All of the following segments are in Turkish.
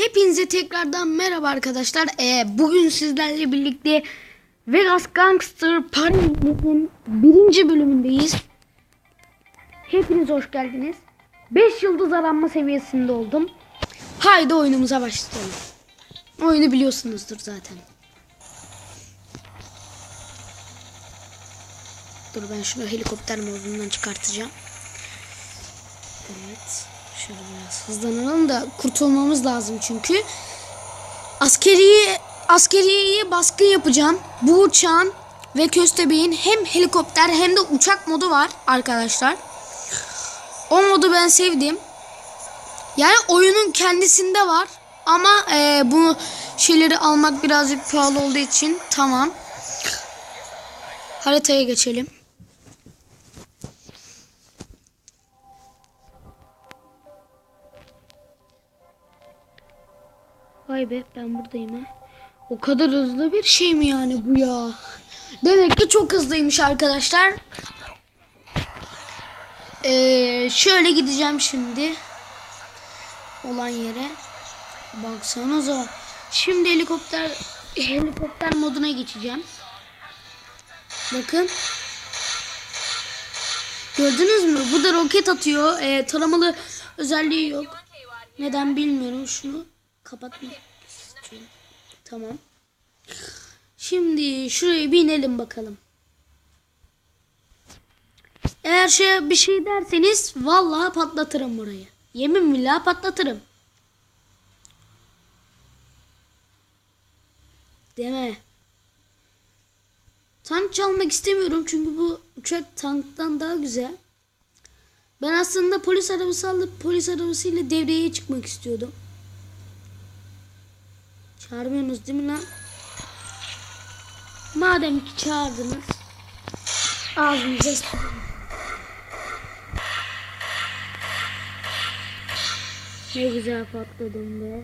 Hepinize tekrardan merhaba arkadaşlar. Ee, bugün sizlerle birlikte Vegas Gangster Paris'in birinci bölümündeyiz. Hepiniz hoş geldiniz. 5 yıldız aranma seviyesinde oldum. Haydi oyunumuza başlayalım. Oyunu biliyorsunuzdur zaten. Dur ben şunu helikopter modundan çıkartacağım. Evet. Şöyle biraz hızlanalım da kurtulmamız lazım çünkü. Askeri askeriyeye baskın yapacağım. Bu uçağın ve köstebeğin hem helikopter hem de uçak modu var arkadaşlar. O modu ben sevdim. Yani oyunun kendisinde var. Ama e, bu şeyleri almak birazcık pahalı olduğu için tamam. Haritaya geçelim. Vay be ben buradayım ha. O kadar hızlı bir şey mi yani bu ya? Demek ki çok hızlıymış arkadaşlar. Ee, şöyle gideceğim şimdi. Olan yere. Baksanıza. Şimdi helikopter helikopter moduna geçeceğim. Bakın. Gördünüz mü? Burada roket atıyor. Ee, taramalı özelliği yok. Neden bilmiyorum. Şunu kapatmak istiyorum. Tamam. Şimdi şuraya bir inelim bakalım. Eğer şey bir şey derseniz vallahi patlatırım burayı. Yemin billah patlatırım. Deme. Tank çalmak istemiyorum çünkü bu uçak tanktan daha güzel. Ben aslında polis arabası alıp polis arabasıyla devreye çıkmak istiyordum. Çağırmıyorsunuz değil mi lan? Madem ki çağırdınız. Ağzınıza sıçın. Ne güzel patladım be.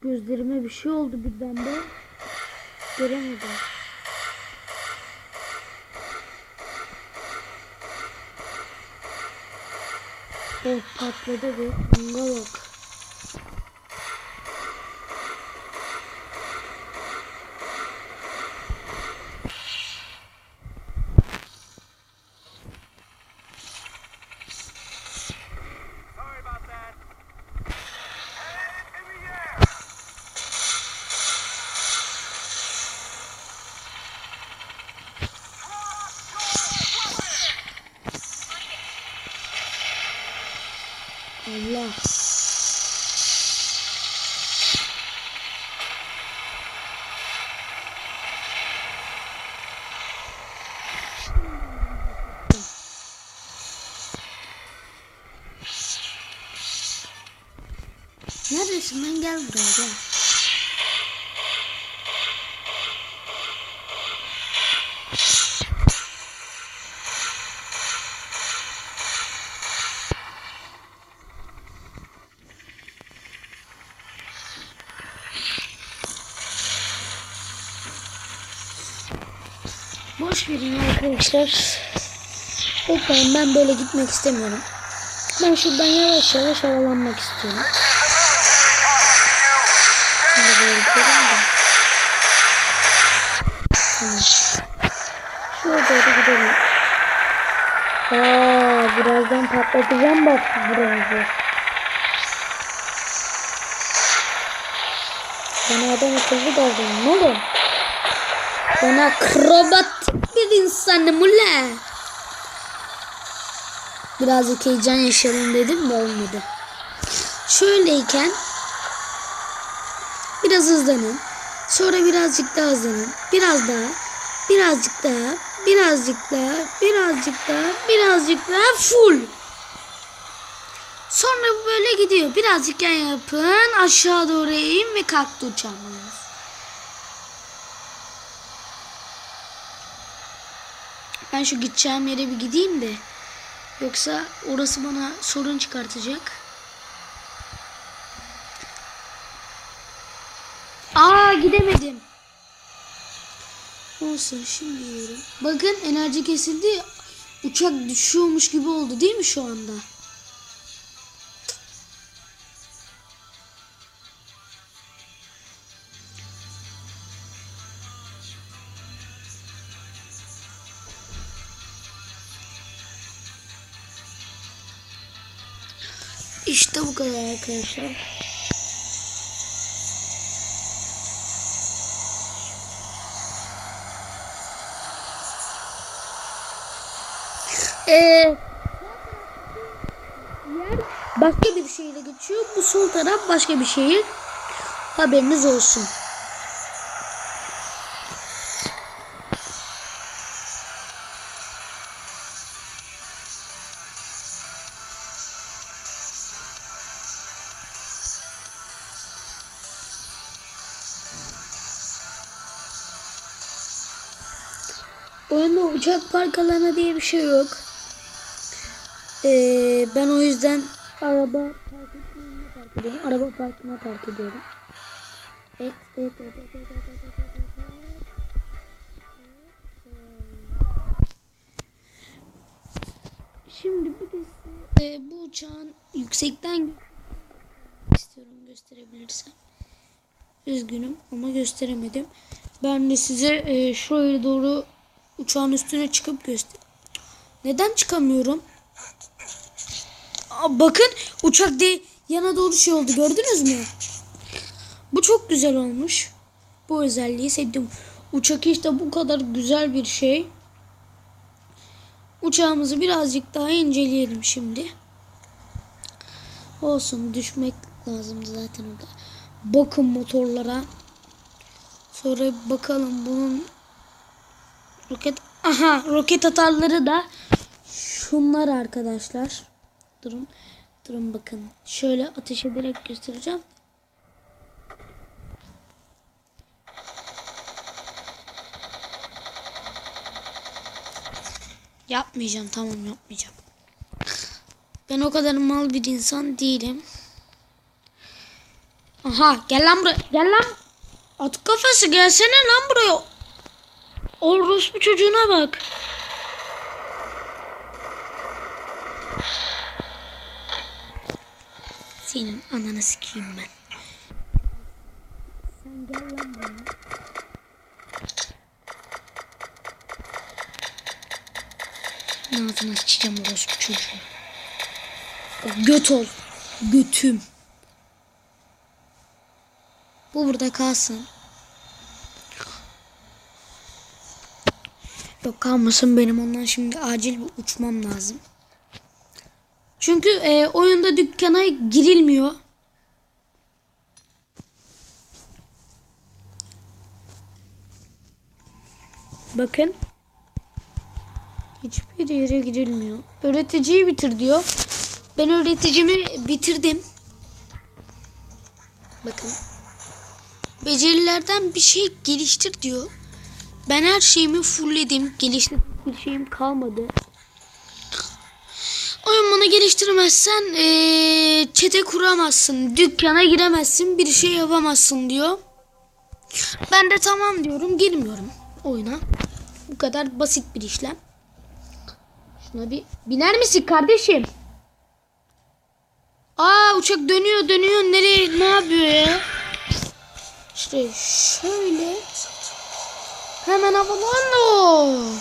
Gözlerime bir şey oldu birden de. Göremedim. Oh patladı be. Bunga bak. Lan gel buraya gel. Boş verin arkadaşlar. Lütfen ben böyle gitmek istemiyorum. Ben şuradan yavaş yavaş havalanmak istiyorum. De. Tamam. Şuraya doğru gidelim. Aa, birazdan patlatacağım bak buramızı. Bana adam akıllı davranın oğlum. Ben akrobatik bir insanım ula. Birazcık heyecan yaşayalım dedim de olmadı. Şöyleyken biraz hızlanın. Sonra birazcık daha hızlanın. Biraz daha. Birazcık daha. Birazcık daha. Birazcık daha. Birazcık daha. Full. Sonra bu böyle gidiyor. Birazcık yan yapın. Aşağı doğru eğin ve kalktı uçağımız. Ben şu gideceğim yere bir gideyim de. Yoksa orası bana sorun çıkartacak. Gidemedim. Olsun şimdi yiyorum. Bakın enerji kesildi. Uçak düşüyormuş gibi oldu değil mi şu anda? İşte bu kadar arkadaşlar. Ee, başka bir şehire geçiyor. Bu sol taraf başka bir şehir. Haberiniz olsun. Oyunda uçak park alanı diye bir şey yok. Ee, ben o yüzden araba park park ediyorum. Araba parkına park ediyorum. Evet, evet, evet, evet, evet, evet, evet, evet. Şimdi bir de size e, bu uçağın yüksekten istiyorum gösterebilirsem. Üzgünüm ama gösteremedim. Ben de size e, şöyle doğru uçağın üstüne çıkıp göster. Neden çıkamıyorum? Bakın uçak de yana doğru şey oldu gördünüz mü? Bu çok güzel olmuş. Bu özelliği sevdim. Uçak işte bu kadar güzel bir şey. Uçağımızı birazcık daha inceleyelim şimdi. Olsun düşmek lazımdı zaten orada. Bakın motorlara. Sonra bakalım bunun roket aha roket atarları da şunlar arkadaşlar. Durun. Durun bakın. Şöyle ateş ederek göstereceğim. Yapmayacağım tamam yapmayacağım. Ben o kadar mal bir insan değilim. Aha gel lan buraya. Gel lan. At kafası gelsene lan buraya. Orospu çocuğuna bak. Senin ananı sikeyim ben. Sen gel lan buraya. Ağzına sıçacağım orospu çocuğu. O göt ol. Götüm. Bu burada kalsın. Yok kalmasın benim ondan şimdi acil bir uçmam lazım. Çünkü e, oyunda dükkana girilmiyor. Bakın. Hiçbir yere girilmiyor. Öğreticiyi bitir diyor. Ben öğreticimi bitirdim. Bakın. Becerilerden bir şey geliştir diyor. Ben her şeyimi fullledim. Geliştirdiğim bir şeyim kalmadı. Bunu geliştirmezsen ee, çete kuramazsın. Dükkana giremezsin. Bir şey yapamazsın diyor. Ben de tamam diyorum. Girmiyorum oyuna. Bu kadar basit bir işlem. Şuna bir biner misin kardeşim? Aa uçak dönüyor dönüyor. Nereye ne yapıyor ya? İşte şöyle. Hemen havalandı.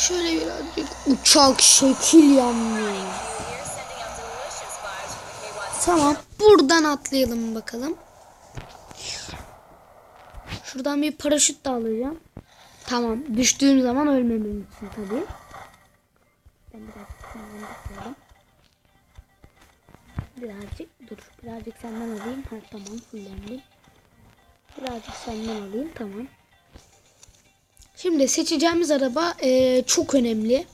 Şöyle birazcık uçak şekil yanmıyor. Tamam. Buradan atlayalım bakalım. Şuradan bir paraşüt de alacağım. Tamam. Düştüğüm zaman ölmemem için tabii. Ben biraz senden bakıyorum. Birazcık dur. Birazcık senden alayım. Ha tamam fullendim. Birazcık senden alayım. Tamam. Şimdi seçeceğimiz araba eee, çok önemli.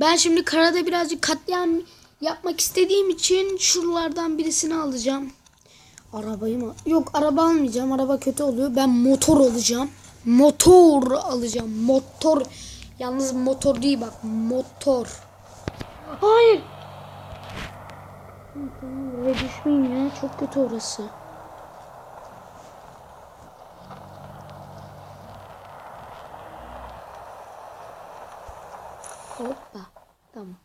Ben şimdi karada birazcık katliam yapmak istediğim için şuralardan birisini alacağım. Arabayı mı? Yok araba almayacağım. Araba kötü oluyor. Ben motor alacağım. Motor alacağım. Motor. Yalnız motor değil bak. Motor. Hayır. Buraya düşmeyin ya. Çok kötü orası. Hoppa. Tamam.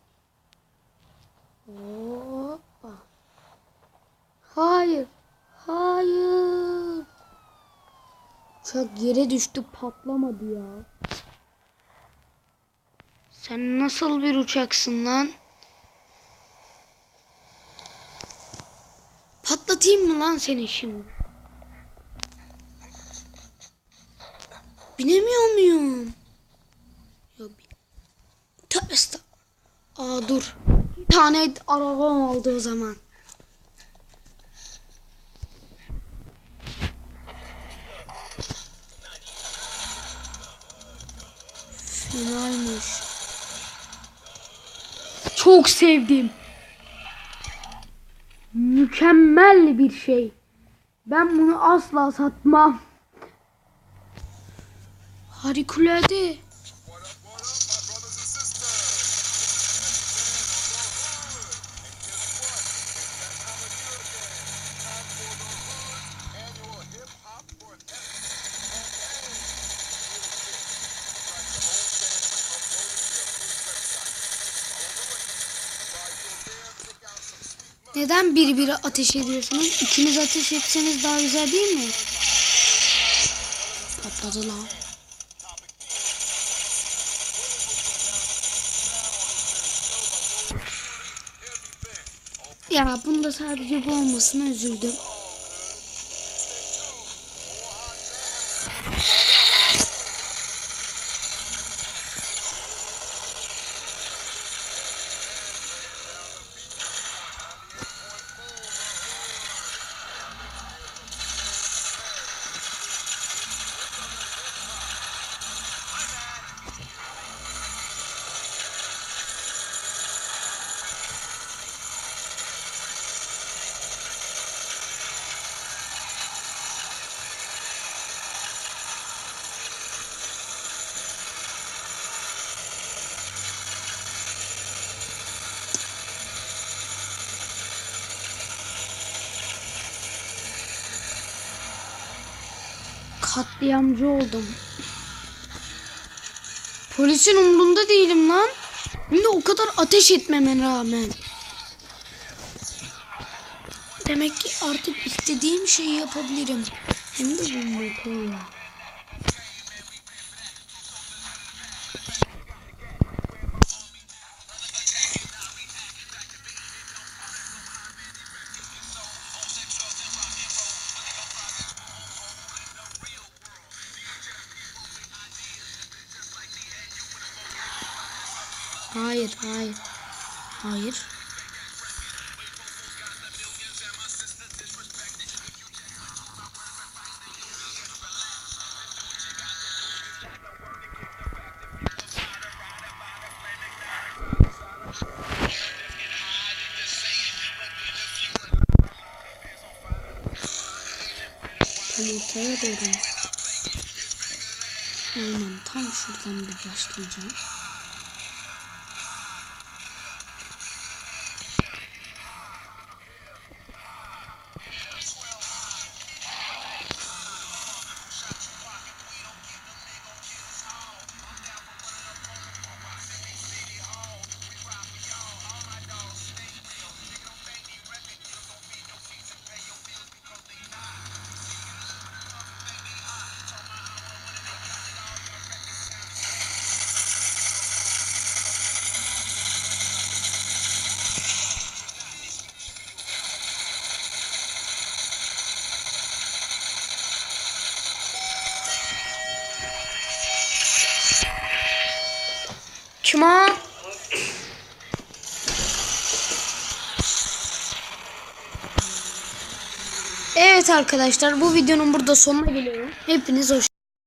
Hoppa. Hayır. Hayır. Uçak yere düştü patlamadı ya. Sen nasıl bir uçaksın lan? Patlatayım mı lan seni şimdi? Binemiyor muyum? Tövbe. Aa dur. Bir tane arabam oldu o zaman. Fenaymış. Çok sevdim. Mükemmel bir şey. Ben bunu asla satmam. Harikulade. Neden biri biri ateş ediyorsunuz? İkiniz ateş etseniz daha güzel değil mi? Patladı lan. Ya bunda sadece bu olmasına üzüldüm. Katliamcı oldum. Polisin umrunda değilim lan. Hem de o kadar ateş etmeme rağmen. Demek ki artık istediğim şeyi yapabilirim. Hem de bu motorla. Doğru. Aynen tam şuradan bir başlayacağım. Kima? Evet arkadaşlar bu videonun burada sonuna geliyorum. Hepiniz hoş